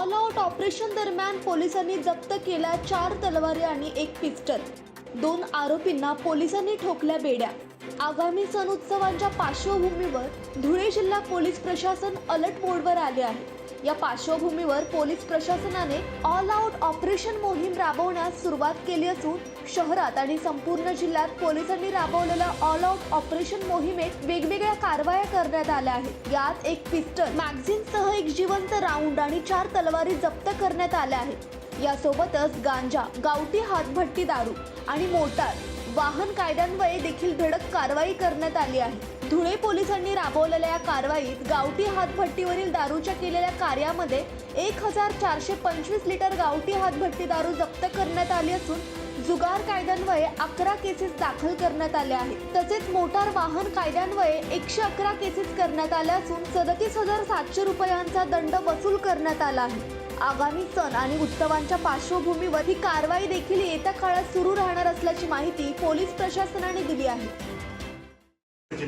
All out operation दरम्यान पोलिसांनी जप्त केल्या चार तलवारी आणि एक पिस्टल. दोन आरोपींना पोलिसांनी ठोकल्या बेड्या. आगामी सण उत्सवांच्या पार्श्वभूमीवर धुळे जिल्हा पोलीस प्रशासन अलर्ट मोडवर आले आहे. या पार्श्वभूमीवर पोलीस प्रशासनाने ऑल आउट ऑपरेशन मोहीम राबवण्यास सुरुवात केली असून शहरात आणि संपूर्ण जिल्ह्यात पोलिसांनी राबवलेल्या ऑल आउट ऑपरेशन मोहिमेत वेगवेगळ्या कारवाया करण्यात आल्या आहेत. यात एक पिस्टल मॅगझिनसह एक जिवंत राऊंड आणि चार तलवारी जप्त करण्यात आल्या आहेत. यासोबतच गांजा गावठी हातभट्टी दारू आणि मोटार वाहन कायद्यान्वये देखील धडक कारवाई करण्यात आली आहे. धुळे पोलिसांनी राबवलेल्या या कारवाईत गावठी हातभट्टीवरील दारूच्या केलेल्या कार्यामध्ये एक हजार चारशे पंचवीस लिटर गावठी हातभट्टी दारू जप्त करण्यात आली असून जुगार कायद्यान्वये अकरा केसेस दाखल करण्यात आल्या आहेत. तसेच मोटार वाहन कायद्यान्वये एकशे अकरा केसेस करण्यात आल्या असून सदतीस हजार सातशे रुपयांचा दंड वसूल करण्यात आला आहे. आगामी सण आणि उत्सवांच्या पार्श्वभूमीवर ही कारवाई देखील येत्या काळात सुरू राहणार असल्याची माहिती पोलीस प्रशासनाने दिली आहे.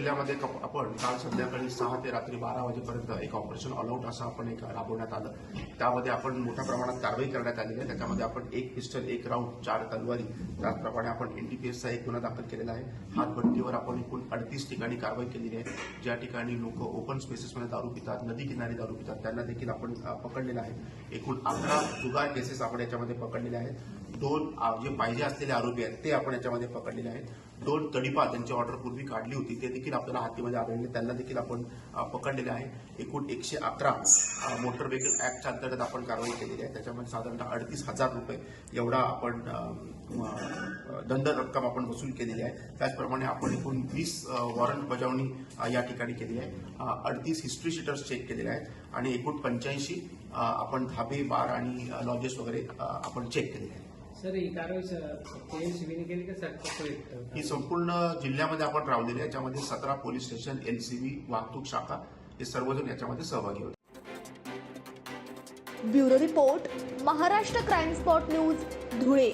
जिल्ह्यामध्ये कप- आपण काल संध्याकाळी सहा ते रात्री बारा वाजेपर्यंत एक ऑपरेशन ऑलआउट असं आपण एक राबवण्यात आलं. त्यामध्ये आपण मोठ्या प्रमाणात कारवाई करण्यात आलेली आहे. त्याच्यामध्ये आपण एक पिस्टल एक राऊंड चार तलवारी त्याचप्रमाणे आपण एनडीपीएसचा एक गुन्हा दाखल केलेला आहे. हातभट्टीवर आपण एकूण अडतीस ठिकाणी कारवाई केलेली आहे. ज्या ठिकाणी लोक ओपन स्पेसेसमध्ये दारू पितात नदी किनारी दारू पितात त्यांना देखील आपण पकडलेलं आहे. एकूण अकरा जुगार केसेस आपण याच्यामध्ये पकडलेले आहेत. दोन जे पाहिजे असलेले आरोपी आहेत ते आपण याच्यामध्ये पकडलेले आहेत. दोन तडीपा त्यांची ऑर्डर पूर्वी काढली होती ते देखील आपल्याला हातीमध्ये आढळले. त्यांना देखील आपण पकडलेले आहे. एकूण एकशे अकरा मोटर व्हेकल ऍक्टच्या अंतर्गत आपण कारवाई केलेली आहे. त्याच्यामध्ये साधारणतः अडतीस हजार रुपये एवढा आपण दंड रक्कम आपण वसूल केलेली आहे. त्याचप्रमाणे आपण एकूण वीस वॉरंट बजावणी या ठिकाणी केली आहे. अडतीस हिस्ट्री शीटर्स चेक केलेले आहेत आणि एकूण पंच्याऐंशी आपण धाबे बार आणि लॉजेस वगैरे आपण चेक केलेले आहे सर ही कारवाई केएमसीबीने केली का सर? ही संपूर्ण जिल्ह्यामध्ये आपण राबवलेली आहे. याच्यामध्ये सतरा पोलीस स्टेशन एलसीबी वाहतूक शाखा हे सर्वजण याच्यामध्ये सहभागी होते. Bureau report Maharashtra crime spot news Dhule.